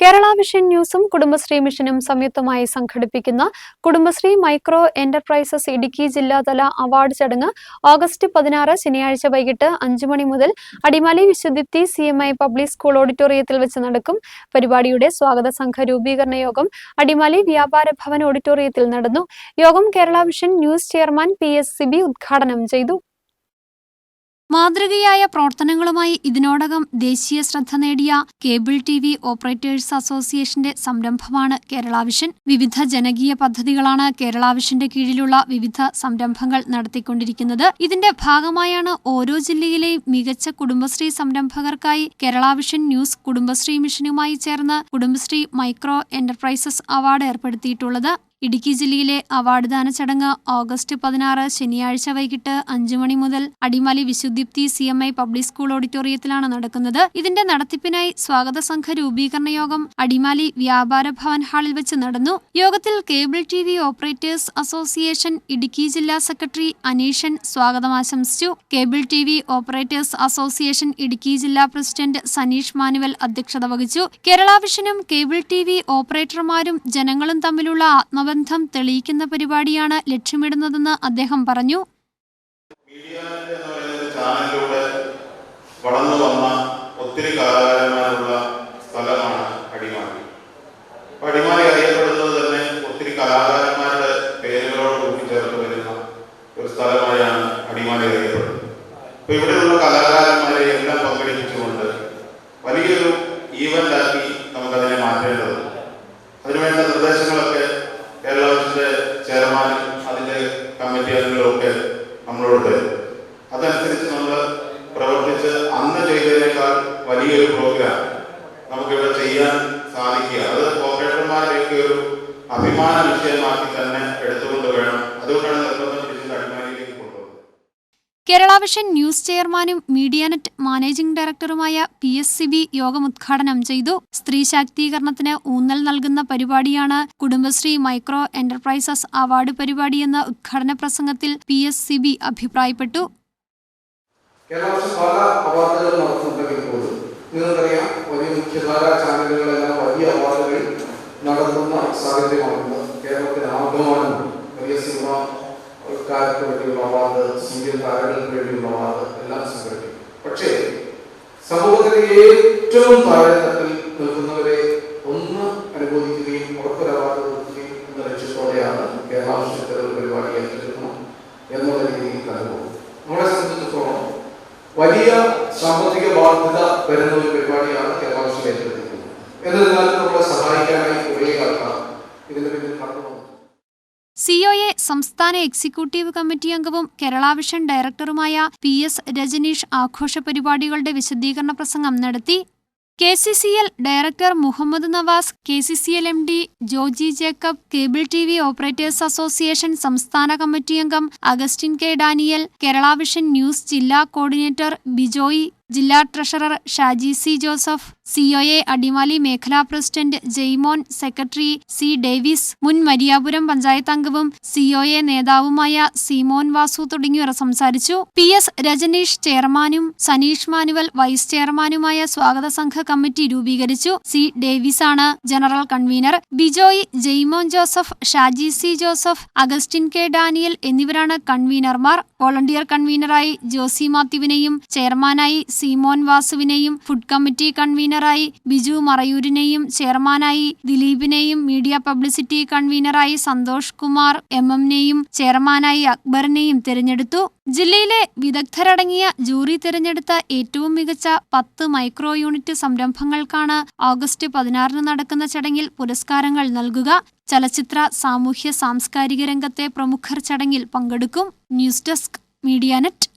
Kerala vision ന്യൂസും കുടുംബശ്രീ മിഷനും സംയുക്തമായി സംഘടിപ്പിക്കുന്ന കുടുംബശ്രീ മൈക്രോ എന്റർപ്രൈസസ് ഇടുക്കി ജില്ലാതല അവാർഡ് ചടങ്ങ് ഓഗസ്റ്റ് പതിനാറ് ശനിയാഴ്ച വൈകിട്ട് അഞ്ചു മണി മുതൽ Adimali വിശുദ്ധിത്തി C M I public school ഓഡിറ്റോറിയത്തിൽ വെച്ച് നടക്കും. പരിപാടിയുടെ സ്വാഗത സംഘ രൂപീകരണ യോഗം അടിമാലി വ്യാപാര ഭവൻ ഓഡിറ്റോറിയത്തിൽ നടന്നു. യോഗം Kerala vision news chairman P S Sibi ഉദ്ഘാടനം ചെയ്തു. മാതൃകയായ പ്രവർത്തനങ്ങളുമായി ഇതിനോടകം ദേശീയ ശ്രദ്ധ നേടിയ കേബിൾ ടി വി ഓപ്പറേറ്റേഴ്സ് അസോസിയേഷന്റെ സംരംഭമാണ് കേരളാവിഷൻ. വിവിധ ജനകീയ പദ്ധതികളാണ് കേരളാവിഷന്റെ കീഴിലുള്ള വിവിധ സംരംഭങ്ങൾ നടത്തിക്കൊണ്ടിരിക്കുന്നത്. ഇതിന്റെ ഭാഗമായാണ് ഓരോ ജില്ലയിലെയും മികച്ച കുടുംബശ്രീ സംരംഭകർക്കായി കേരളാവിഷൻ ന്യൂസ് കുടുംബശ്രീ മിഷനുമായി ചേർന്ന് കുടുംബശ്രീ മൈക്രോ എന്റർപ്രൈസസ് അവാർഡ് ഏർപ്പെടുത്തിയിട്ടുള്ളത്. ഇടുക്കി ജില്ലയിലെ അവാർഡ് ദാന ചടങ്ങ് ഓഗസ്റ്റ് പതിനാറ് ശനിയാഴ്ച വൈകിട്ട് അഞ്ചു മണി മുതൽ Adimali വിശുദ്ധിപ്തി C M I public school ഓഡിറ്റോറിയത്തിലാണ് നടക്കുന്നത്. ഇതിന്റെ നടത്തിപ്പിനായി സ്വാഗത സംഘ രൂപീകരണ യോഗം അടിമാലി വ്യാപാര ഭവൻ ഹാളിൽ വെച്ച് നടന്നു. യോഗത്തിൽ cable T V operators association Idukki ജില്ലാ സെക്രട്ടറി അനീഷൻ സ്വാഗതം ആശംസിച്ചു. Cable T V operators association Idukki ജില്ലാ പ്രസിഡന്റ് സനീഷ് മാനുവൽ അധ്യക്ഷത വഹിച്ചു. കേരള വിഷനും കേബിൾ ടി വി ഓപ്പറേറ്റർമാരും ജനങ്ങളും തമ്മിലുള്ള ആത്മബന്ധം തെളിയിക്കുന്ന പരിപാടിയാണ് ലക്ഷ്യമിടുന്നതെന്ന് അദ്ദേഹം പറഞ്ഞു. ചാനലിലൂടെ വളർന്നു വന്ന ഒത്തിരി കലാകാരന്മാരുള്ള സ്ഥലമാണ് അടിമാലി. അടിമാലി അറിയപ്പെടുന്നത് തന്നെ ഒത്തിരി കലാകാരന്മാരുടെ പേരുകളോട് കൂട്ടിച്ചേർത്ത് വരുന്ന ഒരു സ്ഥലമായാണ് അടിമാലി അറിയപ്പെടുന്നത്. അപ്പൊ ഇവിടെയുള്ള കലാകാരന്മാരെ എല്ലാം പങ്കെടുപ്പിച്ചുകൊണ്ട് വലിയൊരു ഈവന്റ് ആക്കി നമുക്കതിനെ മാറ്റേണ്ടതുണ്ട്. അതിനുവേണ്ട നിർദ്ദേശങ്ങളൊക്കെ ചെയ്തതിനേക്കാൾ വലിയൊരു പ്രോഗ്രാം നമുക്കിവിടെ ചെയ്യാൻ സാധിക്കുക അത് കോർപ്പറേഷന്മാരിലേക്ക് ഒരു അഭിമാന വിഷയമാക്കി തന്നെ എടുത്തുകൊണ്ട് വേണം. അതുകൊണ്ടാണ് കേരള വിഷൻ ന്യൂസ് ചെയർമാനും മീഡിയാനെറ്റ് മാനേജിംഗ് ഡയറക്ടറുമായ പി എസ് സി ബി യോഗം ഉദ്ഘാടനം ചെയ്തു. സ്ത്രീ ശാക്തീകരണത്തിന് ഊന്നൽ നൽകുന്ന പരിപാടിയാണ് കുടുംബശ്രീ മൈക്രോ എന്റർപ്രൈസസ് അവാർഡ് പരിപാടിയെന്ന ഉദ്ഘാടന പ്രസംഗത്തിൽ പി എസ് സി ബി അഭിപ്രായപ്പെട്ടു. കേരളത്തിൽ പല അവാർഡുകൾ നടത്തുന്നുണ്ടെങ്കിൽ പോലും നിങ്ങൾക്കറിയാം വലിയ മുഖ്യധാര ചാനലുകളെല്ലാം വലിയ അവാർഡുകൾ നടത്തുന്ന സാഹചര്യമാണുള്ളത്. കേരളത്തിന് ആഗ്രഹമാണ് വലിയ സിനിമക്കാർക്ക് വേണ്ടിയുള്ള അവാർഡ് സീരിയൽ താരങ്ങൾക്ക് വേണ്ടിയുള്ള അവാർഡ് എല്ലാം സംഘടിപ്പിക്കും. പക്ഷേ സമൂഹത്തിലെ ഏറ്റവും താഴെത്തട്ടിൽ നിൽക്കുന്നവരെ ഒന്ന് അനുബോധിക്കുകയും ഉറപ്പൊരു അവാർഡ് കൊടുക്കുകയും എന്ന ലക്ഷ്യത്തോടെയാണ് കേരള വലിയ സാമ്പത്തിക ബാധ്യത വരുന്ന ഒരു പരിപാടിയാണ് കേരളാവശ്യം ഏറ്റെടുത്തിരിക്കുന്നത് എന്നിരുന്നാലും നമ്മളെ സഹായിക്കാനായി ഒരേ കാരണം ഇതിന്റെ പിന്നിൽ നടന്നു. സി ഒ സിഒഎ സംസ്ഥാന എക്സിക്യൂട്ടീവ് കമ്മിറ്റി അംഗവും കേരള വിഷൻ ഡയറക്ടറുമായ പി എസ് രജനീഷ് ആഘോഷ പരിപാടികളുടെ വിശദീകരണ പ്രസംഗം നടത്തി K C C L director Muhammad Nawaz K C C L M D Joji Jacob cable T V operators association സംസ്ഥാന കമ്മിറ്റി അംഗം Augustine K Daniel Kerala vision news ജില്ലാ കോർഡിനേറ്റർ ബിജോയ് ജില്ലാ treasurer Shaji C Joseph COA Adimali മേഖലാ president Jaimon secretary C Davis മുൻ മരിയാപുരം പഞ്ചായത്ത് അംഗവും COA നേതാവുമായ Simon Vasu തുടങ്ങിയവർ സംസാരിച്ചു. പി എസ് രജനീഷ് ചെയർമാനും സനീഷ് മാനുവൽ വൈസ് ചെയർമാനുമായ സ്വാഗത സംഘ കമ്മിറ്റി രൂപീകരിച്ചു. സി ഡേവിസ് ആണ് general convener. Bijoy Jaimon Joseph Shaji C Joseph Augustine K Daniel എന്നിവരാണ് കൺവീനർമാർ. വോളണ്ടിയർ കൺവീനറായി ജോസി മാത്യുവിനെയും ചെയർമാനായി സീമോൻ വാസുവിനെയും ഫുഡ് കമ്മിറ്റി കൺവീനറായി ബിജു മറയൂരിനെയും ചെയർമാനായി ദിലീപിനെയും മീഡിയ പബ്ലിസിറ്റി കൺവീനറായി സന്തോഷ് കുമാർ എം എമ്മിനെയും ചെയർമാനായി അക്ബറിനെയും തിരഞ്ഞെടുത്തു. ജില്ലയിലെ വിദഗ്ധരടങ്ങിയ ജൂറി തിരഞ്ഞെടുത്ത ഏറ്റവും മികച്ച പത്ത് മൈക്രോ യൂണിറ്റ് സംരംഭങ്ങൾക്കാണ് ഓഗസ്റ്റ് പതിനാറിന് നടക്കുന്ന ചടങ്ങിൽ പുരസ്കാരങ്ങൾ നൽകുക. ചലച്ചിത്ര സാമൂഹ്യ സാംസ്കാരിക രംഗത്തെ പ്രമുഖർ ചടങ്ങിൽ പങ്കെടുക്കും. News desk Medianet